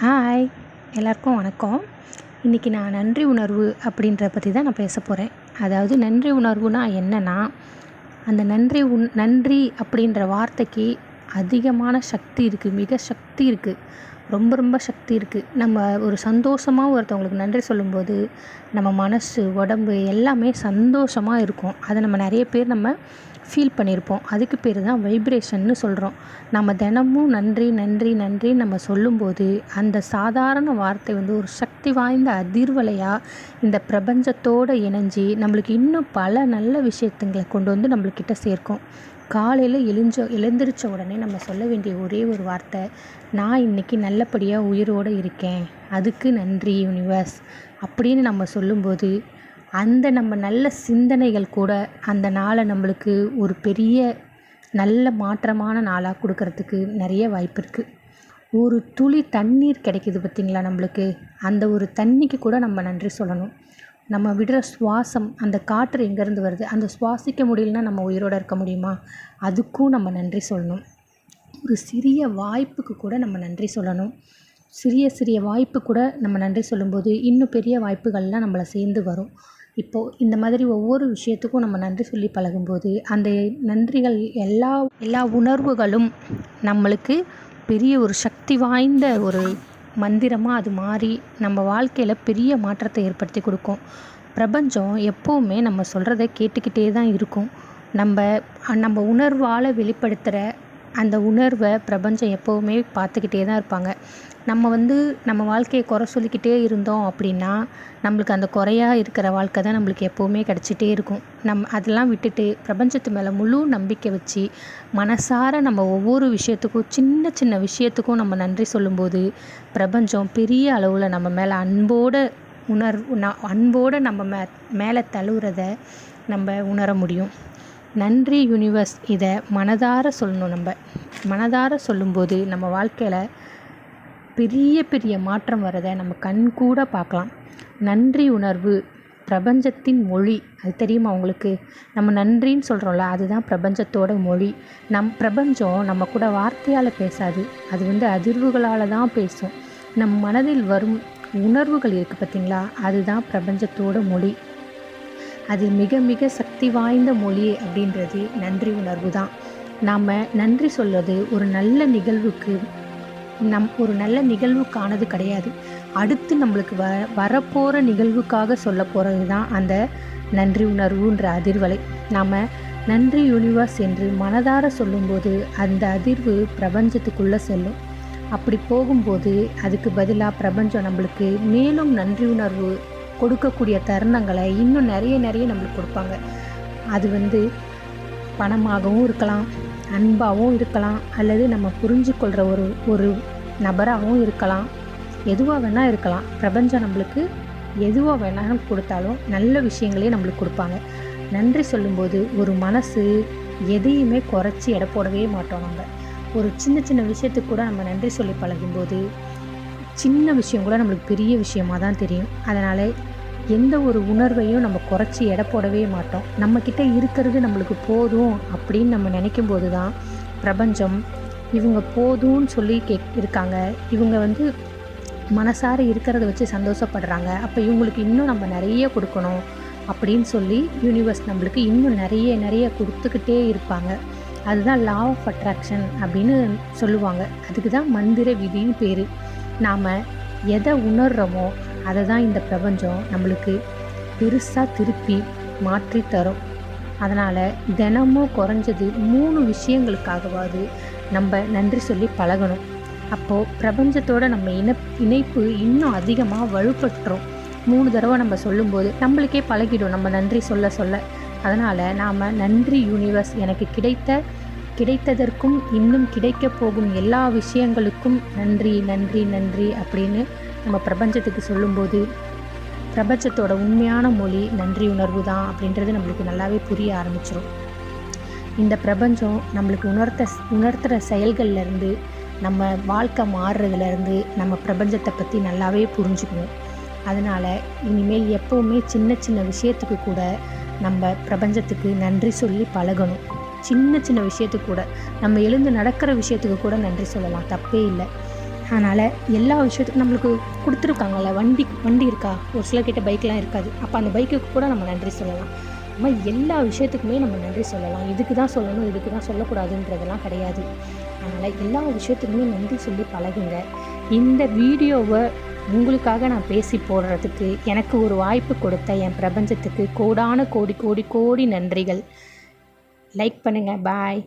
Hi எல்லாருக்கும் வணக்கம். இன்றைக்கி நான் நன்றி உணர்வு அப்படின்றத பற்றி தான் நான் பேச போகிறேன் அதாவது நன்றி உணர்வுனா என்னென்னா அந்த நன்றி உண் நன்றி அப்படின்ற வார்த்தைக்கு அதிகமான சக்தி இருக்குது மிக சக்தி இருக்குது ரொம்ப ரொம்ப சக்தி இருக்குது நம்ம ஒரு சந்தோஷமாக ஒருத்தவங்களுக்கு நன்றி சொல்லும்போது நம்ம மனசு உடம்பு எல்லாமே சந்தோஷமாக இருக்கும். அதை நம்ம நிறைய பேர் நம்ம ஃபீல் பண்ணியிருப்போம் அதுக்கு பேர் தான் வைப்ரேஷன்னு சொல்கிறோம் நம்ம தினமும் நன்றி நன்றி நன்றி நம்ம சொல்லும்போது அந்த சாதாரண வார்த்தை வந்து ஒரு சக்தி வாய்ந்த அதிர்வலையாக இந்த பிரபஞ்சத்தோடு இணைஞ்சி நம்மளுக்கு இன்னும் பல நல்ல விஷயத்துங்களை கொண்டு வந்து நம்மளுக்கிட்ட சேர்க்கும். காலையில் எழுஞ்ச எழுந்திரிச்ச உடனே நம்ம சொல்ல வேண்டிய ஒரே ஒரு வார்த்தை நான் இன்றைக்கி நல்லபடியாக உயிரோடு இருக்கேன். அதுக்கு நன்றி யூனிவர்ஸ் அப்படின்னு நம்ம சொல்லும்போது அந்த நம்ம நல்ல சிந்தனைகள் கூட அந்த நாளை நம்மளுக்கு ஒரு பெரிய நல்ல மாற்றமான நாளாக கொடுக்கறதுக்கு நிறைய வாய்ப்பு இருக்குது ஒரு துளி தண்ணீர் கிடைக்கிது பார்த்திங்களா நம்மளுக்கு? அந்த ஒரு தண்ணிக்கு கூட நம்ம நன்றி சொல்லணும். நம்ம விடுற சுவாசம் அந்த காற்று எங்கேருந்து வருது? அந்த சுவாசிக்க முடியலன்னா நம்ம உயிரோடு இருக்க முடியுமா? அதுக்கும் நம்ம நன்றி சொல்லணும். ஒரு சிறிய வாய்ப்புக்கு கூட நம்ம நன்றி சொல்லணும். சிறிய சிறிய வாய்ப்பு கூட நம்ம நன்றி சொல்லும்போது இன்னும் பெரிய வாய்ப்புகள்லாம் நம்மளை சேர்ந்து வரும். இப்போது இந்த மாதிரி ஒவ்வொரு விஷயத்துக்கும் நம்ம நன்றி சொல்லி பழகும்போது அந்த நன்றிகள் எல்லா எல்லா உணர்வுகளும் நம்மளுக்கு பெரிய ஒரு சக்தி வாய்ந்த ஒரு மந்திரமாக அது மாறி நம்ம வாழ்க்கையில் பெரிய மாற்றத்தை ஏற்படுத்தி கொடுக்கும். பிரபஞ்சம் எப்போவுமே நம்ம சொல்கிறத கேட்டுக்கிட்டே தான் இருக்கும். நம்ம நம்ம உணர்வால் வெளிப்படுத்துகிற அந்த உணர்வை பிரபஞ்சம் எப்போவுமே பார்த்துக்கிட்டே தான் இருப்பாங்க. நம்ம வந்து நம்ம வாழ்க்கையை குறை சொல்லிக்கிட்டே இருந்தோம் அப்படின்னா நம்மளுக்கு அந்த குறையாக இருக்கிற வாழ்க்கை தான் நம்மளுக்கு எப்போவுமே கிடச்சிட்டே இருக்கும். நம் அதெல்லாம் விட்டுட்டு பிரபஞ்சத்து மேலே முழு நம்பிக்கை வச்சு மனசார நம்ம ஒவ்வொரு விஷயத்துக்கும் சின்ன சின்ன விஷயத்துக்கும் நம்ம நன்றி சொல்லும்போது பிரபஞ்சம் பெரிய அளவில் நம்ம மேலே அன்போடு உணர் அன்போடு நம்ம மே மேலே தழுவுறத நம்ம உணர முடியும். நன்றி யூனிவர்ஸ் இதை மனதார சொல்லணும் நம்ம. மனதார சொல்லும்போது நம்ம வாழ்க்கையில் பெரிய பெரிய மாற்றம் வரதை நம்ம கண் கூட பார்க்கலாம். நன்றி உணர்வு பிரபஞ்சத்தின் மொழி. அது தெரியுமா உங்களுக்கு? நம்ம நன்றின்னு சொல்கிறோம்ல அதுதான் பிரபஞ்சத்தோட மொழி. நம் பிரபஞ்சம் நம்ம கூட வார்த்தையால் பேசாது. அது வந்து அதிர்வுகளால் தான் பேசும். நம் மனதில் வரும் உணர்வுகள் இருக்குது பார்த்திங்களா? அதுதான் பிரபஞ்சத்தோட மொழி. அது மிக மிக சக்தி வாய்ந்த மொழி அப்படின்றது நன்றி உணர்வு தான். நாம் நன்றி சொல்வது ஒரு நல்ல நிகழ்வுக்கு நம் ஒரு நல்ல நிகழ்வுக்கானது கிடையாது. அடுத்து நம்மளுக்கு வ வரப்போகிற நிகழ்வுக்காக சொல்ல போகிறது தான் அந்த நன்றி உணர்வுன்ற அதிர்வலை. நாம் நன்றி யூனிவர்ஸ் என்று மனதார சொல்லும்போது அந்த அதிர்வு பிரபஞ்சத்துக்குள்ளே செல்லும். அப்படி போகும்போது அதுக்கு பதிலாக பிரபஞ்சம் நம்மளுக்கு மேலும் நன்றி உணர்வு கொடுக்கக்கூடிய தருணங்களை இன்னும் நிறைய நிறைய நம்மளுக்கு கொடுப்பாங்க. அது வந்து பணமாகவும் இருக்கலாம் அன்பாகவும் இருக்கலாம் அல்லது நம்ம புரிஞ்சு கொள்கிற ஒரு ஒரு நபராகவும் இருக்கலாம். எதுவாக வேணால் இருக்கலாம். பிரபஞ்சம் நம்மளுக்கு எதுவாக வேணாலும் கொடுத்தாலும் நல்ல விஷயங்களே நம்மளுக்கு கொடுப்பாங்க. நன்றி சொல்லும்போது ஒரு மனசு எதையுமே குறைச்சி எடை போடவே மாட்டோம் நம்ம. ஒரு சின்ன சின்ன விஷயத்துக்கு கூட நம்ம நன்றி சொல்லி பழகும்போது சின்ன விஷயம் கூட நம்மளுக்கு பெரிய விஷயமாக தான் தெரியும். அதனால் எந்த ஒரு உணர்வையும் நம்ம குறைச்சி எடை போடவே மாட்டோம். நம்மக்கிட்ட இருக்கிறது நம்மளுக்கு போதும் அப்படின்னு நம்ம நினைக்கும் போது தான் பிரபஞ்சம் இவங்க போதும்னு சொல்லி கேக் இருக்காங்க. இவங்க வந்து மனசார இருக்கிறத வச்சு சந்தோஷப்படுறாங்க. அப்போ இவங்களுக்கு இன்னும் நம்ம நிறைய கொடுக்கணும் அப்படின்னு சொல்லி யூனிவர்ஸ் நம்மளுக்கு இன்னும் நிறைய நிறைய கொடுத்துக்கிட்டே இருப்பாங்க. அதுதான் லா ஆஃப் அட்ராக்ஷன் அப்படின்னு சொல்லுவாங்க. அதுக்கு தான் மந்திர விதின்னு பேர். நாம் எதை உணர்கிறோமோ அதை தான் இந்த பிரபஞ்சம் நம்மளுக்கு பெருசாக திருப்பி மாற்றி தரும். அதனால் தினமும் குறைஞ்சது மூணு விஷயங்களுக்காகவாது நம்ம நன்றி சொல்லி பழகணும். அப்போது பிரபஞ்சத்தோட நம்ம இன இணைப்பு இன்னும் அதிகமாக வலுப்பட்டுரும் மூணு தடவை நம்ம சொல்லும்போது நம்மளுக்கே பழகிடும். நம்ம நன்றி சொல்ல சொல்ல. அதனால் நாம் நன்றி யூனிவர்ஸ் எனக்கு கிடைத்த கிடைத்ததற்கும் இன்னும் கிடைக்க போகும் எல்லா விஷயங்களுக்கும் நன்றி நன்றி நன்றி அப்படின்னு நம்ம பிரபஞ்சத்துக்கு சொல்லும்போது பிரபஞ்சத்தோட உண்மையான மொழி நன்றி உணர்வு தான் அப்படின்றது நம்மளுக்கு நல்லாவே புரிய ஆரம்பிச்சிடும் இந்த பிரபஞ்சம் நம்மளுக்கு உணர்த்த உணர்த்துகிற செயல்கள்லேருந்து நம்ம வாழ்க்கை மாறுறதுலேருந்து நம்ம பிரபஞ்சத்தை பற்றி நல்லாவே புரிஞ்சுக்கணும். அதனால் இனிமேல் எப்போவுமே சின்ன சின்ன விஷயத்துக்கு கூட நம்ம பிரபஞ்சத்துக்கு நன்றி சொல்லி பழகணும். சின்ன சின்ன விஷயத்துக்கு கூட நம்ம எழுந்து நடக்கிற விஷயத்துக்கு கூட நன்றி சொல்லலாம். தப்பே இல்லை. அதனால் எல்லா விஷயத்துக்கும் நம்மளுக்கு கொடுத்துருக்காங்கல்ல வண்டி வண்டி இருக்கா? ஒரு சிலர்கிட்ட பைக்லாம் இருக்காது. அப்போ அந்த பைக்குக்கு கூட நம்ம நன்றி சொல்லலாம். நம்ம எல்லா விஷயத்துக்குமே நம்ம நன்றி சொல்லலாம். இதுக்கு தான் சொல்லணும் இதுக்கு தான் சொல்லக்கூடாதுன்றதெல்லாம் கிடையாது. அதனால் எல்லா விஷயத்துக்குமே நன்றி சொல்லி பழகுங்க. இந்த வீடியோவை உங்களுக்காக நான் பேசி போடுறதுக்கு எனக்கு ஒரு வாய்ப்பு கொடுத்த என் பிரபஞ்சத்துக்கு கோடான கோடி கோடி கோடி நன்றிகள். லைக் பண்ணுங்கள் பாய்.